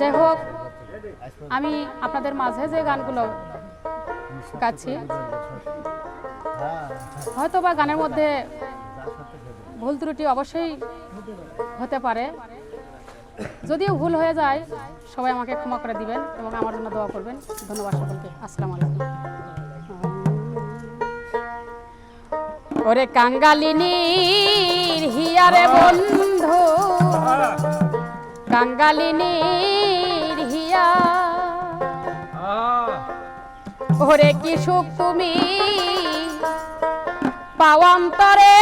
যাই হোক, আমি আপনাদের মাঝে যে গানগুলো গাচ্ছি হয়তো বা গানের মধ্যে ভুল ত্রুটি অবশ্যই হতে পারে। যদিও ভুল হয়ে যায়, সবাই আমাকে ক্ষমা করে দিবেন এবং আমার জন্য দোয়া করবেন। ধন্যবাদ সকলকে। আসসালামু আলাইকুম। ওরে কাঙ্গালিনীর হিয়ারে বন্ধু, কাঙ্গালিনীর ওরে কি সুখ তুমি? পাওয়ান্তরে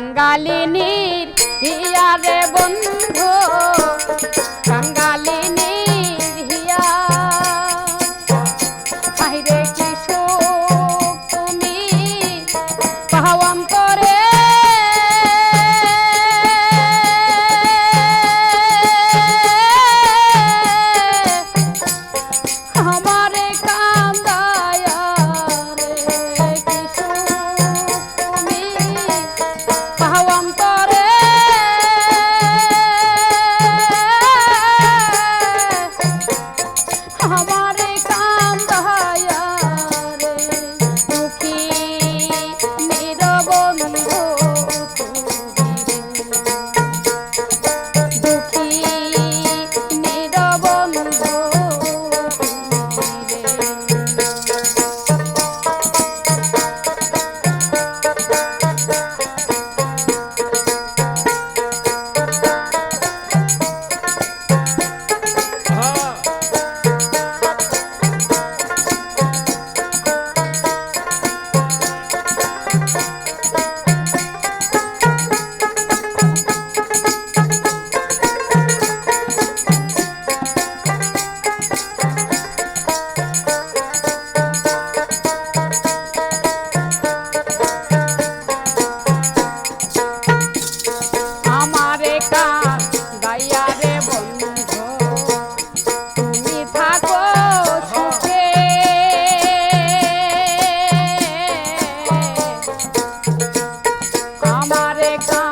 কাঙ্গালিনীর হিয়ারে বন্ধু। देखा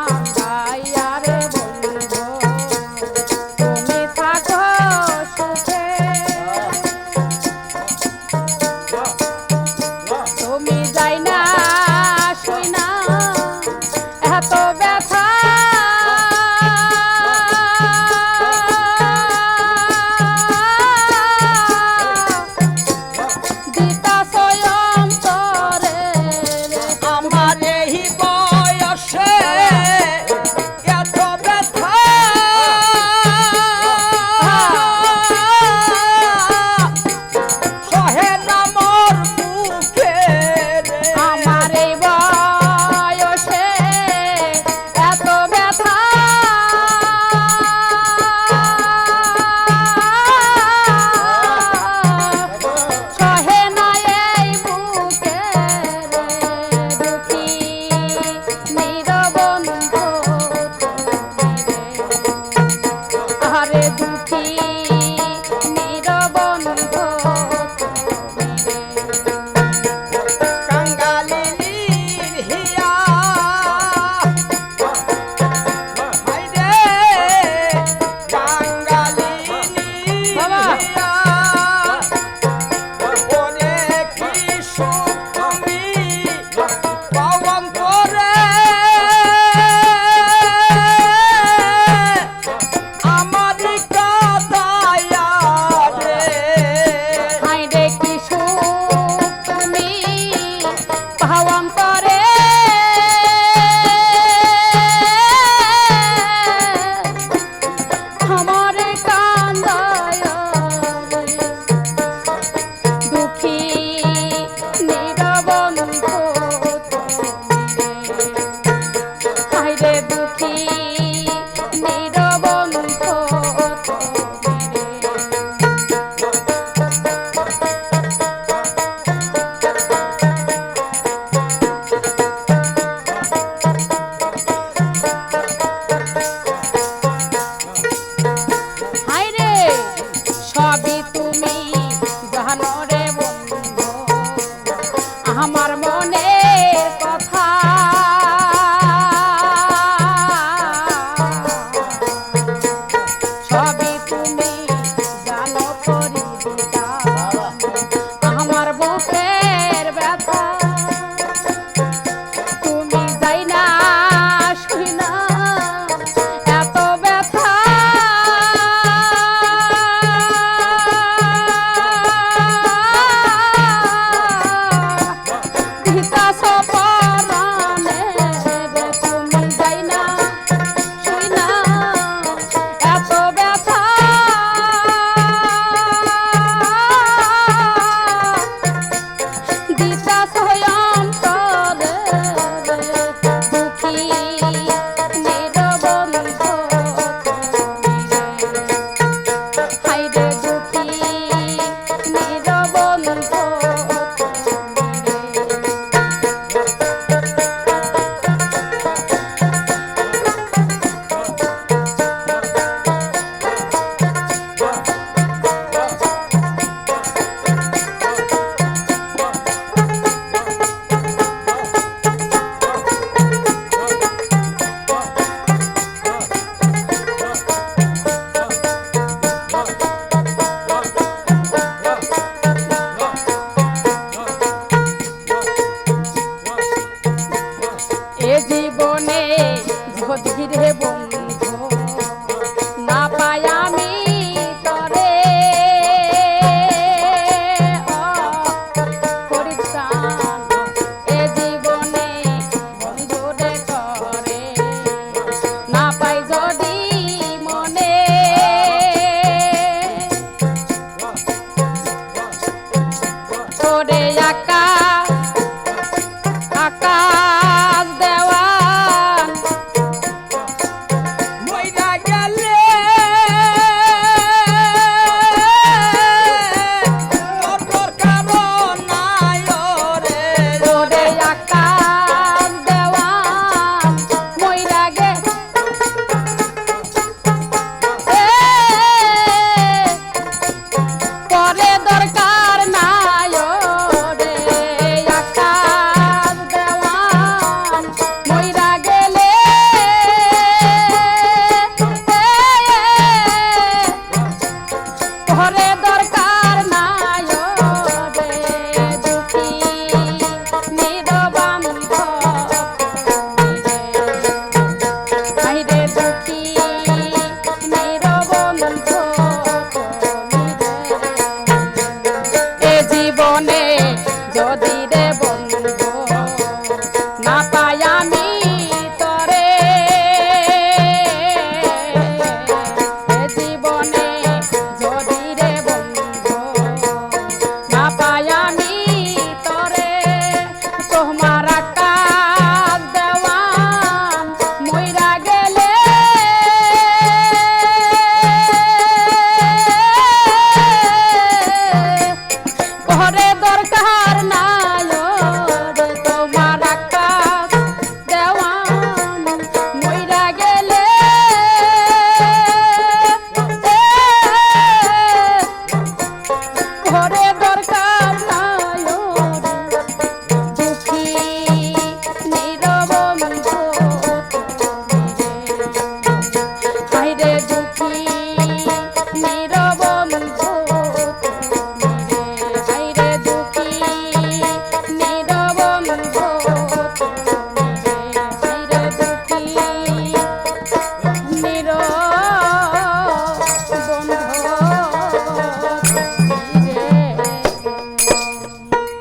আমার মনের কথা